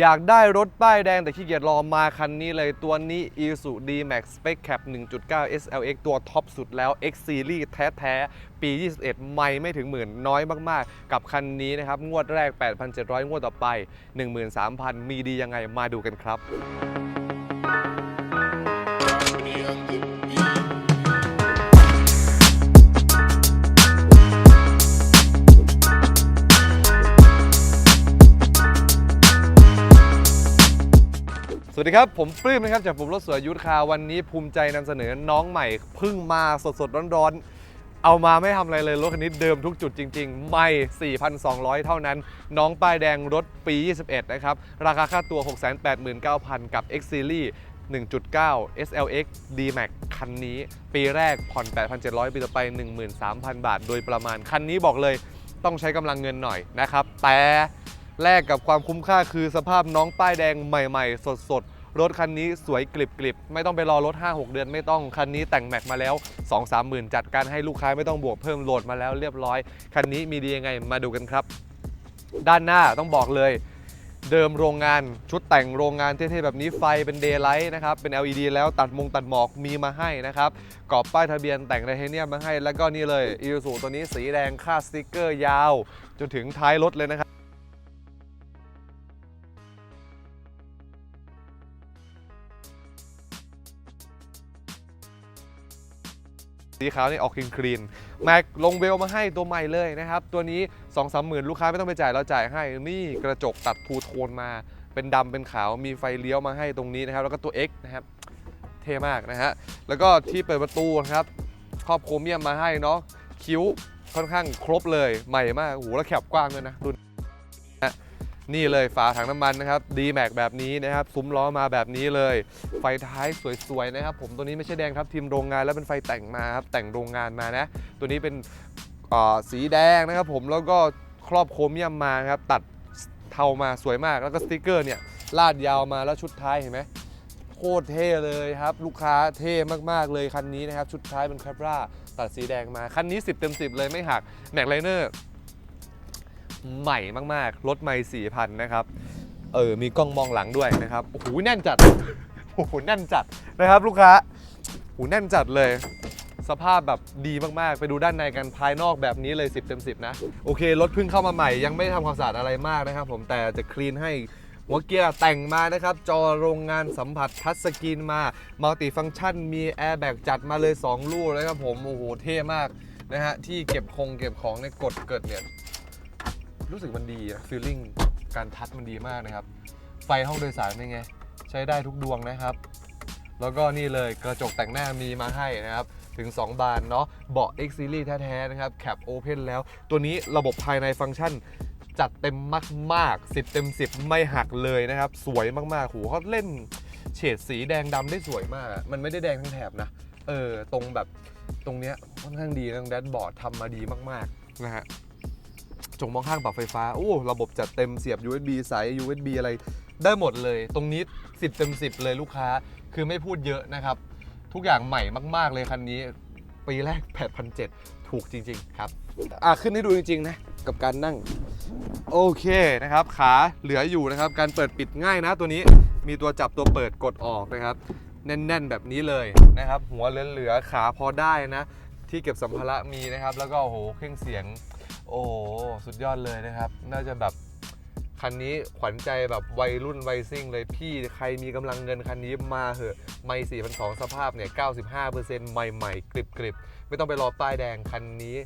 อยากได้รถป้ายแดงแต่ขี้เกียจรอมาคันนี้เลยตัวนี้ i s u D-Max Spec Cap 1.9 SLX ตัวท็อปสุดแล้ว X Series แท้ๆ ปี 21 ไม่ไม่ถึงหมื่นน้อยมากๆ กับคันนี้นะครับ งวดแรก 8,700 งวดต่อไป 13,000 มีดียังไงมาดูกันครับ สวัสดีครับ ผมปลื้มนะครับจากผมรถสวยยุทธคาวันนี้ภูมิใจนำเสนอน้องใหม่เพิ่งมาสดๆร้อนๆ เอามาไม่ทำอะไรเลยรถคันนี้เดิมทุกจุดจริงๆ ไม่ 4,200 เท่านั้น น้องป้ายแดงรถปี 21 นะครับ ราคาค่าตัว 689,000 กับ X Series 1.9 SLX D-Max คันนี้ ปีแรกผ่อน 8,700 ปีต่อไป 13,000 บาท โดยประมาณคันนี้บอกเลยต้องใช้กำลังเงินหน่อยนะครับ แต่ แลกกับความคุ้มค่าคือสภาพน้องป้ายแดงใหม่ ๆ สดๆ รถคันนี้สวยกริบๆไม่ต้องไปรอรถ 5-6 เดือนไม่ต้อง คันนี้แต่งแม็กมาแล้ว 2-3 หมื่นจัดการให้ลูกค้าไม่ต้องบวกเพิ่มโหลดมาแล้วเรียบร้อย คันนี้มีดียังไงมาดูกันครับ ด้านหน้าต้องบอกเลยเดิมโรงงานชุดแต่งโรงงานเท่ๆแบบนี้ไฟเป็นเดย์ไลท์นะครับ เป็น LED แล้วตัดมงตัดหมอกมีมาให้นะครับกรอบป้ายทะเบียนแต่งไทเทเนียมมาให้ แล้วก็นี่เลยอีซูตัวนี้สีแดงค่าสติกเกอร์ยาว จนถึงท้ายรถเลยนะครับ สีขาวนี่ออกคลีนคลีนแม็กลงเวลมาให้ตัวใหม่เลยนะครับ ตัวนี้2 3หมื่นลูกค้าไม่ต้องไปจ่ายเราจ่ายให้นี่กระจกตัดทูโทนมา เป็นดำเป็นขาวมีไฟเลี้ยวมาให้ตรงนี้นะครับ แล้วก็ตัว X นะครับเท่มากนะฮะแล้วก็ที่เปิดประตูนะครับครอบโครเมียมมาให้เนาะคิ้วค่อนข้างครบเลยใหม่มากโหแล้วแคบกว้างด้วยนะรุ่น นี่เลยฝาถังน้ำมันนะครับ D Max แบบนี้นะครับ ซุ้มล้อมาแบบนี้เลย ไฟท้ายสวยๆนะครับ ผมตัวนี้ไม่ใช่แดงครับทีมโรงงาน แล้วเป็นไฟแต่งมาครับแต่งโรงงานมานะ ตัวนี้เป็นสีแดงนะครับผมแล้วก็ครอบโครเมียมมาครับตัดเทามาสวยมากแล้วก็สติกเกอร์เนี่ยลาดยาวมาแล้วชุดท้ายเห็นไหมโคตรเท่เลยครับ ลูกค้าเท่มากๆเลยคันนี้นะครับ ชุดท้ายเป็นแคาบราตัดสีแดงมา คันนี้ 10 เต็ม 10 เลยไม่หักแม็กไลเนอร์ ใหม่มากๆ รถไม่4,000นนะครับ เออ มีกล้องมองหลังด้วยนะครับ โอ้โห แน่นจัด โอ้โห แน่นจัดนะครับ ลูกค้าโอ้โห แน่นจัดเลย สภาพแบบดีมากๆ ไปดูด้านในกันภายนอกแบบนี้เลย 10เต็ม10 นะ โอเค รถเพิ่งเข้ามาใหม่ ยังไม่ได้ทำความสะอาดอะไรมากนะครับ ผม แต่จะคลีนให้หัวเกียร์แต่งมานะครับ จอโรงงานสัมผัสทัชสกรีนมามัลติฟัง c t ชัน มีแอร์แบกจัดมาเลย 2 ลูกเลยครับผม โอ้โห เท่มากนะฮะ ที่เก็บคงเก็บของในกดเกิดเนี่ย รู้สึกมันดีอะฟีลลิ่งการทัชมันดีมากนะครับ ไฟห้องโดยสารเป็นไง ใช้ได้ทุกดวงนะครับ แล้วก็นี่เลยกระจกแต่งหน้ามีมาให้นะครับ ถึง 2 บานเนาะเบาะ X Series แท้ๆนะครับแคปโอเพนแล้ว ตัวนี้ระบบภายในฟังก์ชันจัดเต็มมากๆ 10 เต็ม 10 ไม่หักเลยนะครับ สวยมากๆโหเขาเล่นเฉดสีแดงดำได้สวยมาก มันไม่ได้แดงทั้งแถบนะ เออ ตรงแบบตรงเนี้ยค่อนข้างดีตรงแดชบอร์ดทำมาดีมากๆนะฮะ จงมองข้างปรับไฟฟ้าโอ้ระบบจัดเต็มเสียบ USB สาย USB อะไรได้หมดเลย ตรงนี้ 10เต็ม10 เลยลูกค้าคือไม่พูดเยอะนะครับ ทุกอย่างใหม่มาก ๆ เลยคันนี้ ปีแรก 8,700 ถูกจริง ๆ ครับ อะ ขึ้นให้ดูจริง ๆ นะ กับการนั่ง โอเคนะครับ ขาเหลืออยู่นะครับ การเปิดปิดง่ายนะตัวนี้มีตัวจับตัวเปิดกดออกนะครับ แน่น ๆ แบบนี้เลยนะครับ หัวเหลือๆขาพอได้นะ ที่เก็บสัมภาระมีนะครับ แล้วก็โอ้โหเครื่องเสียง โอ้โหสุดยอดเลยนะครับ น่าจะแบบคันนี้ขวัญใจแบบวัยรุ่นวัยซิ่งเลยพี่ใครมีกำลังเงินคันนี้มาเหอะไม่4,200 สภาพเนี่ย 95%ใหม่ๆ กริบๆ ไม่ต้องไปรอป้ายแดงคันนี้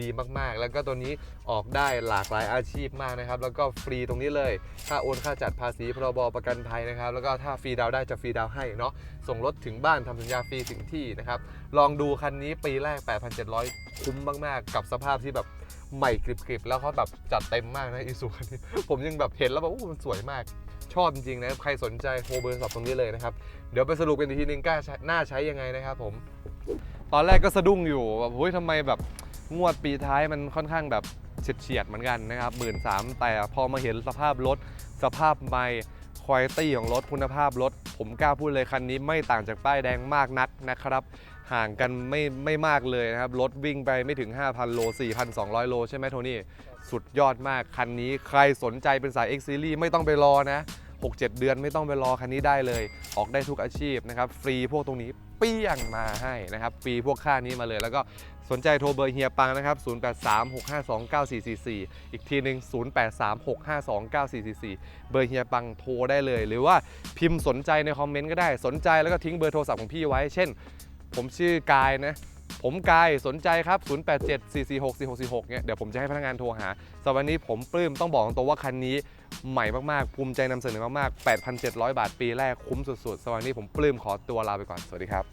ดีมากๆ แล้วก็ตัวนี้ออกได้หลากหลายอาชีพมากนะครับ แล้วก็ฟรีตรงนี้เลย ค่าโอนค่าจัดภาษีพรบประกันภัยนะครับ แล้วก็ถ้าฟรีดาวได้จะฟรีดาวให้เนาะส่งรถถึงบ้านทำสัญญาฟรีถึงที่นะครับ ลองดูคันนี้ปีแรก 8,700 คุ้มมากๆ กับสภาพที่แบบ ใหม่กริบๆ แล้วเขาแบบจัดเต็มมากนะอีซูคันนี้ผมยังแบบเห็นแล้วแบบโอ้มันสวยมากชอบจริงๆนะใครสนใจโทรเบอร์สอบตรงนี้เลยนะครับ เดี๋ยวไปสรุปกันอีกทีนึงกล้าใช้าใช้ยังไงนะครับผม ตอนแรกก็สะดุ้งอยู่แบบเฮ้ยทำไมแบบงวดปีท้ายมันค่อนข้างแบบเฉียดๆเหมือนกันนะครับหมื่นสามแต่พอมาเห็นสภาพรถสภาพไม่คุณภาพของรถคุณภาพรถ ผมกล้าพูดเลยคันนี้ไม่ต่างจากป้ายแดงมากนักนะครับ ห่างกันไม่ไม่มากเลยนะครับ รถวิ่งไปไม่ถึง 5,000 โล 4,200 โล ใช่ไหมโทนี่ สุดยอดมากคันนี้ใครสนใจเป็นสาย X Series ไม่ต้องไปรอนะ 6-7 เดือนไม่ต้องไปรอคันนี้ได้เลย ออกได้ทุกอาชีพนะครับ ฟรีพวกตรงนี้เปี้ยงมาให้นะครับ ฟรีพวกค่านี้มาเลย แล้วก็สนใจโทรเบอร์เฮียปังนะครับ 0836529444 อีกทีหนึ่ง0836529444 เบอร์เฮียปังโทรได้เลย หรือว่าพิมพ์สนใจในคอมเมนต์ก็ได้ สนใจแล้วก็ทิ้งเบอร์โทรศัพท์ของพี่ไว้ เช่น ผมชื่อกายนะ ผมกายสนใจครับ 0874464646เนี่ยเดี๋ยวผมจะให้พนักงานโทรหาสำหรับวันนี้ผมปลื้มต้องบอกตรงๆว่าคันนี้ใหม่มากๆ ภูมิใจนำเสนอมากๆ 8,700 บาทปีแรกคุ้มสุดๆสำหรับวันนี้ผมปลื้มขอตัวลาไปก่อนสวัสดีครับ